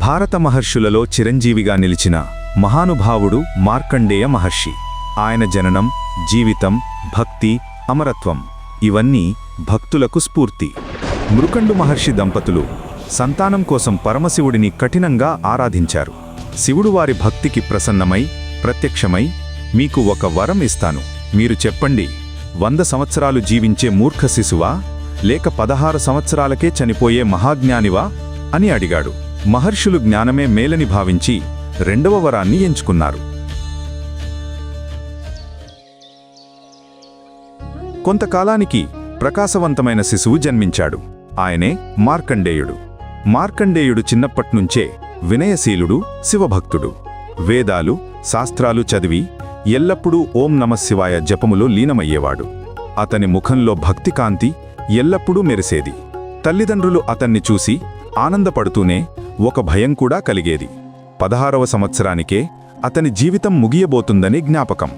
భారత మహర్షులలో చిరంజీవిగా నిలిచిన మహానుభావుడు మార్కండేయ మహర్షి. ఆయన జననం జీవితం భక్తి అమరత్వం ఇవన్నీ భక్తులకు స్ఫూర్తి. మృకండు మహర్షి దంపతులు సంతానం కోసం పరమశివుడిని కఠినంగా ఆరాధించారు. శివుడు వారి భక్తికి ప్రసన్నమై ప్రత్యక్షమై మీకు ఒక వరం ఇస్తాను. మీరు చెప్పండి వంద సంవత్సరాలు జీవించే మూర్ఖ శిశువా? లేక పదహారు సంవత్సరాలకే చనిపోయే మహాజ్ఞానివా? అని అడిగాడు. మహర్షులు జ్ఞానమే మేలని భావించి రెండవ వరాన్ని ఎంచుకున్నారు. కొంతకాలానికి ప్రకాశవంతమైన శిశువు జన్మించాడు. ఆయనే మార్కండేయుడు. మార్కండేయుడు చిన్నప్పట్నుంచే వినయశీలుడు శివభక్తుడు. వేదాలు శాస్త్రాలు చదివి ఎల్లప్పుడూ ఓం నమశివాయ జపములో లీనమయ్యేవాడు. అతని ముఖంలో భక్తికాంతి ఎల్లప్పుడూ మెరిసేది. తల్లిదండ్రులు అతన్ని చూసి ఆనందపడుతూనే ఒక భయం కూడా కలిగేది. పదహారవ సంవత్సరానికే అతని జీవితం ముగియబోతుందని జ్ఞాపకం.